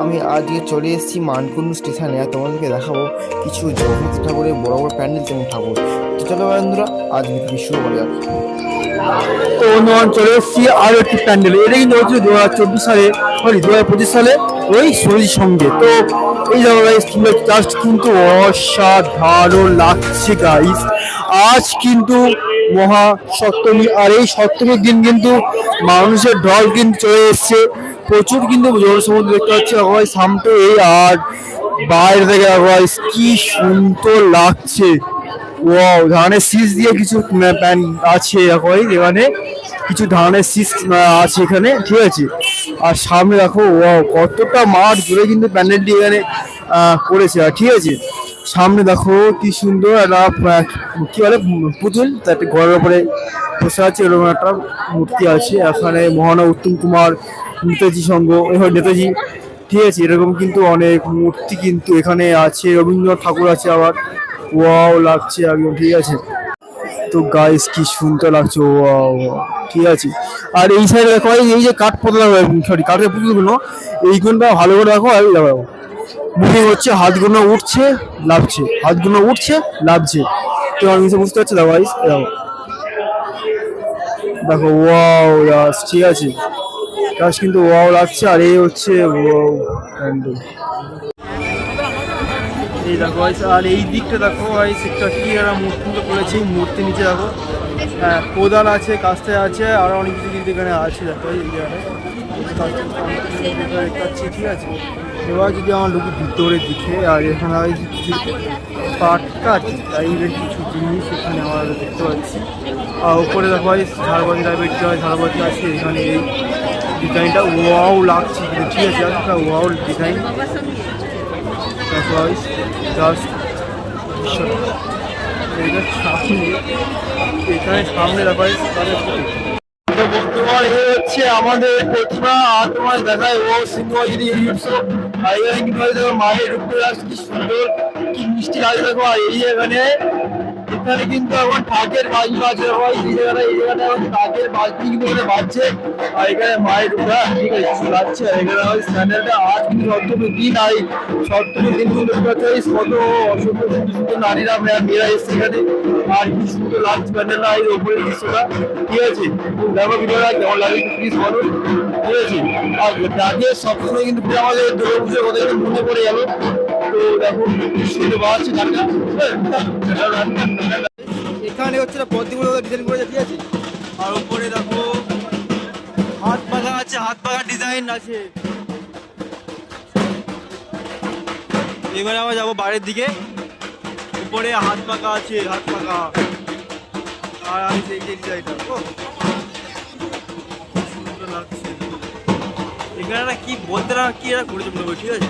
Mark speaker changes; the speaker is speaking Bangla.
Speaker 1: আজকে চলে এসেছি মানকুন্ডু স্টেশনে। আর তোমাদেরকে দেখাবো কিছু জগন্নাথ ঠাকুরের বড় বড় প্যান্ডেল যেমন ঠাকুর। তো চলো বন্ধুরা, আজ ভিডিও শুরু করা যাক।
Speaker 2: তো বন্ধুগণ চলে এসেছি আরও একটি প্যান্ডেল। এটা কিন্তু হচ্ছে দু হাজার চব্বিশ সালে, সরি দু হাজার পঁচিশ সালে ওই শরীর সঙ্গে। তো এই জায়গায় জাস্ট কিন্তু অসাধারণ লাগছে গাইস আজ কিন্তু মহা সপ্তমী আর এই সপ্তমীর দিন কিন্তু মানুষের ঢল কিন্তু চলে এসছে। প্রচুর কিন্তু জনসমুদ্র দেখতে পাচ্ছি আবার সামটো এই, আর বাইরে থেকে আবার কি সুন্দর লাগছে। ওয়াও, ধানের শীষ দিয়ে কিছু আছে এখন এখানে। কিছু ধানের শীষ আছে এখানে, ঠিক আছে। আর সামনে দেখো, ওয়াও, কতটা মাঠ জুড়ে কিন্তু প্যান্ডেলটি এখানে করেছে, আর ঠিক আছে। সামনে দেখো কি সুন্দর একটা কি বলে, পুতুল, তার একটা ঘরের উপরে বসে আছে, এরকম একটা মূর্তি আছে, এখানে মহানা উত্তম কুমার নেতাজি সংঘ এবার নেতাজি, ঠিক আছে, এরকম কিন্তু অনেক মূর্তি কিন্তু এখানে আছে, রবীন্দ্রনাথ ঠাকুর আছে আবার, ওয়াও লাগছে একদম, ঠিক আছে। তো গাইস কি সুন্দর লাগছে, ওয়াও, ঠিক আছে। আর এই সাইডে দেখো, এই- যে কাঠ পোতলা সরি কাঠের পুতুলগুলো এইগুলোটা ভালো করে দেখো, আর মুভিং হচ্ছে হাত হাতগুলো উঠছে লাভছে হাতগুলো উঠছে লাভছে তো আমি বুঝতে পারছি দেখো গাইস দেখো দেখো ওয়াও ইয়াস ঠিক আছে কাজ কিন্তু ওয়াও লাগছে আর এই হচ্ছে ওয়াও প্যান্ডেল এই দেখো guys, আর এই দিকটা দেখো গাইস একটা কি একটা মূর্তি করেছে মূর্তি নিচে দেখো হ্যাঁ কোদাল আছে কাস্তে আছে আর অনেক কিছু এখানে আছে দেখো এই জায়গায় ঠিক আছে এবার যদি আমার ঢুকি ভিতরের দিকে আর এখানে হয় কিছু পাটকা টাইপের কিছু জিনিস এখানে আমরা দেখতে পাচ্ছি আর উপরে দেখো ভাই ঝাড়বাতি টাইপের যে ঝাড়বাতি আছে, এখানে এই ডিজাইনটা ওয়াও লাগছে ঠিক আছে একটা ওয়াও ডিজাইন দেখো জাস্ট এইটা সামনে এখানে সামনে দেখো ছবি। বর্তমান এ হচ্ছে আমাদের প্রতিমা আর তোমার দেখায় ও আর এখানে মায়ের রূপে কি সুন্দর, কি মিষ্টি লাগে দেখো। আর এই এখানে এখানে কিন্তু এখন ঢাকের বাজি বাজছে হয় এই জায়গাটা এখন ঢাকের বাজি কিন্তু এখানে বাজছে। আর এখানে মায়ের রূপা ঠিক আছে লাগছে আর এখানে ওই স্যান্ডেলটা আজ কিন্তু সপ্তমী দিন আর এই দিন কিন্তু কত অসংখ্য সুন্দর সুন্দর নারীরা মেয়েরা মেয়েরা এসছে এখানে। আর কি সুন্দর লাগছে প্যান্ডেলটা, এই উপরে দৃশ্যটা। ঠিক আছে? দেখো ভিডিওটা কেমন লাগে প্লিজ বলো ঠিক আছে? আর ঢাকের সবসময় কিন্তু আমাদের দুর্গা পুজোর কথা মনে পড়ে গেল। এখানে হচ্ছে পদ্মগুলো ডিজাইন করে ঠিক আছে। আর উপরে দেখো, হাত পাখা আছে, হাত পাখা ডিজাইন আছে। এবারে আমরা যাব বাইরের দিকে। উপরে হাত পাখা আছে, হাত পাখা আর আমি সেই যে ডিজাইনটা এখানে কি বলতে না কি একটা করেছে করি ঠিক আছে?